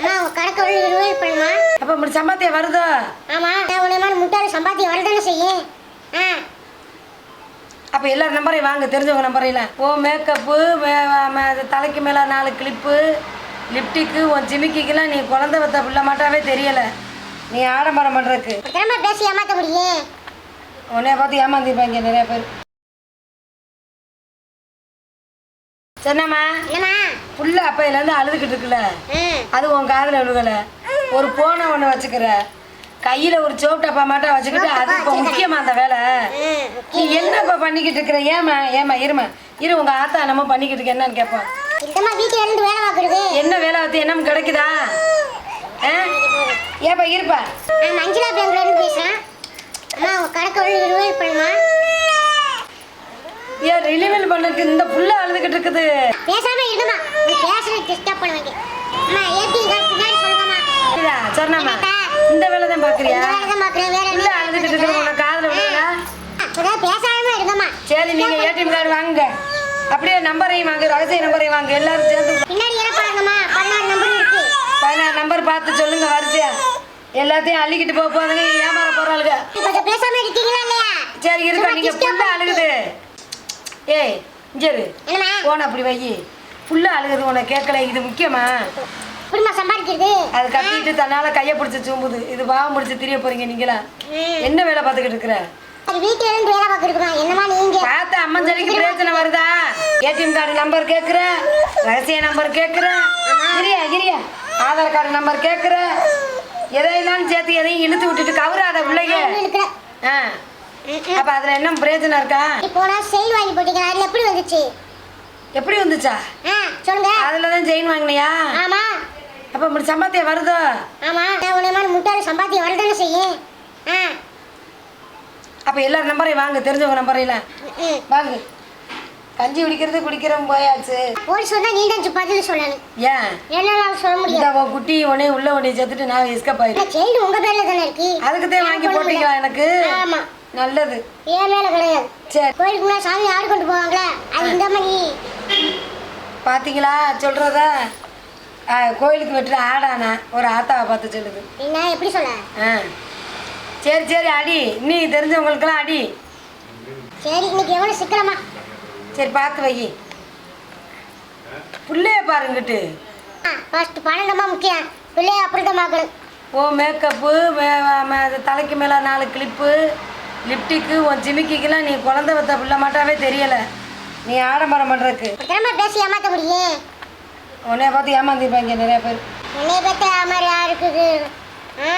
அம்மா உங்க கணக்கு பண்ணுமா? அப்போ சம்பாத்தியம் வருதோ? ஆமா. நான் உன்னை மாதிரி முட்டாள் சம்பாத்தியம் வரதானே செய்யும்? ஆ. அப்போ எல்லார் நம்பரையும் வாங்க தெரிஞ்சவங்க நம்பரையில் ஓ மேக்கப்பு தலைக்கு மேலே நாலு கிளிப்பு லிப்டிக்கு உன் ஜிமிக்கிக்கெல்லாம் நீ குழந்தை வத்த பிள்ளை மாட்டாவே தெரியலை. நீ ஆடம்பரம் பண்ணுறதுக்கு பேசி ஏமாத்த முடியும். உன்னைய பார்த்து ஏமாந்திருப்பாங்க நிறைய பேர். சொன்னம்மா புள்ள அப்பையிலேருந்து அழுதுகிட்டு இருக்குல்ல? அது உன் காதில் விழுகலை. ஒரு போனை ஒன்று வச்சுக்கிற. கையில் ஒரு சோப் டப்பா மாட்டா வச்சுக்கிட்டு அது இப்போ முக்கியமா அந்த வேலை? நீ என்னப்பா பண்ணிக்கிட்டு இருக்கிற? ஏமா ஏமா இருமா இரு உங்க ஆத்தா நம்ம பண்ணிக்கிட்டு இருக்க என்னன்னு கேட்போம் என்ன வேலை வந்து என்ன கிடைக்குதா? ஏப்பா இருப்பா. நான் மஞ்சுளா பேங்க்ல இருந்து பேசுறேன். அம்மா உங்க கணக்கு ஒரு இருபது பண்ணுமா? ஏன் ரினிவல் பண்ணக்கு இந்த புள்ள அழுதுகிட்டு இருக்குது? பேசாம நீ பேசுறது டிஸ்டர்ப் பண்ணுவீங்க. அம்மா ஏத்தி பின்னாடி சொல்லுங்கம்மா. இதா, சொன்னம்மா. இந்த வேலை தான் பாக்குறியா? இந்த வேலை தான் பார்க்குறேன் வேற புள்ள அழுதுகிட்டு இருக்குது உனக்கு காதுல அதான் பேசாம இருங்கம்மா. சரி நீங்க ஏடிஎம் கார்டு வாங்குங்க. அப்படியே நம்பரையும் வாங்க ரகசிய நம்பரையும் வாங்க. எல்லாரும் சேர்ந்து பின்னாடி என்ன பாருங்கம்மா? பதினாறு நம்பர் இருக்கு. பதினாறு நம்பர் பார்த்து சொல்லுங்க வரிசையா. எல்லாத்தையும் அள்ளிக்கிட்டு போக போதுங்க ஏமாற போறாளுங்க கொஞ்சம் பேசாம இருக்கீங்களா இல்லையா? சரி இருக்கா நீங்க புள்ள அழுகுது. ஏய் என்னம்மா? போன அப்படி வை. புள்ள அழுகுது உனக்கு கேட்கல இது முக்கியமா? எப்படிம்மா சம்பாதிக்கிறது? அது கத்திட்டு தன்னால கையை பிடிச்சி சூம்புது. இது பாவம் பிடிச்சி திரிய போறீங்க நீங்களா. என்ன வேலை பார்த்துக்கிட்டு இருக்கிற? அது வீட்டுல இருந்து வேலை பார்க்குறதுமா என்னம்மா நீங்க? பார்த்து அம்மன் சளிக்கு பிரச்சனை வருதா? ஏடிஎம் கார்டு நம்பர் கேட்குற ரகசிய நம்பர் கேட்குற கிரியா கிரியா ஆதார் கார்டு நம்பர் கேட்குற எதையெல்லாம் சேர்த்து எதையும் இழுத்து விட்டுட்டு கவுராத பிள்ளைங்க? ஆ. அப்போ அதில் என்ன பிரயோஜனம் இருக்கா? போனா செயில் வாங்கி போட்டீங்க அதுல எப்படி வந்துச்சு? எப்படி வந்துச்சா? சொல்லுங்க. அதில் தான் செயின் வாங்கினியா? ஆமா. அப்போ இப்படி சம்பாத்தியம் வருதோ? ஆமா. நான் உன்னை மாதிரி முட்டாள் சம்பாத்தியம் வரதானே செய்யும் ஆ. அப்போ எல்லார் நம்பரையும் வாங்க தெரிஞ்சவங்க நம்பரையில். ம். வாங்க. கஞ்சி குடிக்கிறது குடிக்கிறோம் போயாச்சு. போலீஸ் சொன்னா நீ தான் பதில் சொல்லணும். ஏன்? என்னால சொல்ல முடியாது. உன் குட்டி உடனே உள்ள உடனே செத்துட்டு நான் எஸ்கப் ஆயிடும் செயின் உங்க பேர்ல தானே இருக்கு. அதுக்கு தான் வாங்கி நான் போட்டீங்களா எனக்கு? ஆமா. நல்லது. என் மேல கிடையாது? சரி. கோயிலுக்கு முன்னாடி சாமி ஆடு கொண்டு போவாங்களே? அது இந்த மாதிரி பாத்தீங்களா? சொல்றத கோயிலுக்கு வெட்டுற ஆடானா ஒரு ஆத்தாவை பார்த்து சொல்லுது. என்ன எப்படி சொல்ல? ஆ. சரி சரி அடி. நீ தெரிஞ்சவங்களுக்கெல்லாம் அடி. சரி இன்னைக்கு எவ்வளவு சிக்கலமா சரி பார்த்து வை. புள்ளைய பாருங்கிட்டு ஃபர்ஸ்ட் தான் முக்கியம். பிள்ளைய அப்புறம் தான் பார்க்கணும். ஓ மேக்கப்பு தலைக்கு மேலே நாலு கிளிப்பு லிப்டிக்கு உன் ஜிமிக்கிக்கெல்லாம் நீ குழந்தை வத்த பிள்ளை மாட்டாவே தெரியலை. நீ ஆடம்பரம் பண்ணுறதுக்கு திறமை பேசி ஏமாத்த முடியும் உன்னைய பார்த்து ஏமாந்திருப்பாங்க நிறைய பேர். என்னைய பத்தி மாதிரி யாருக்குது ஆ?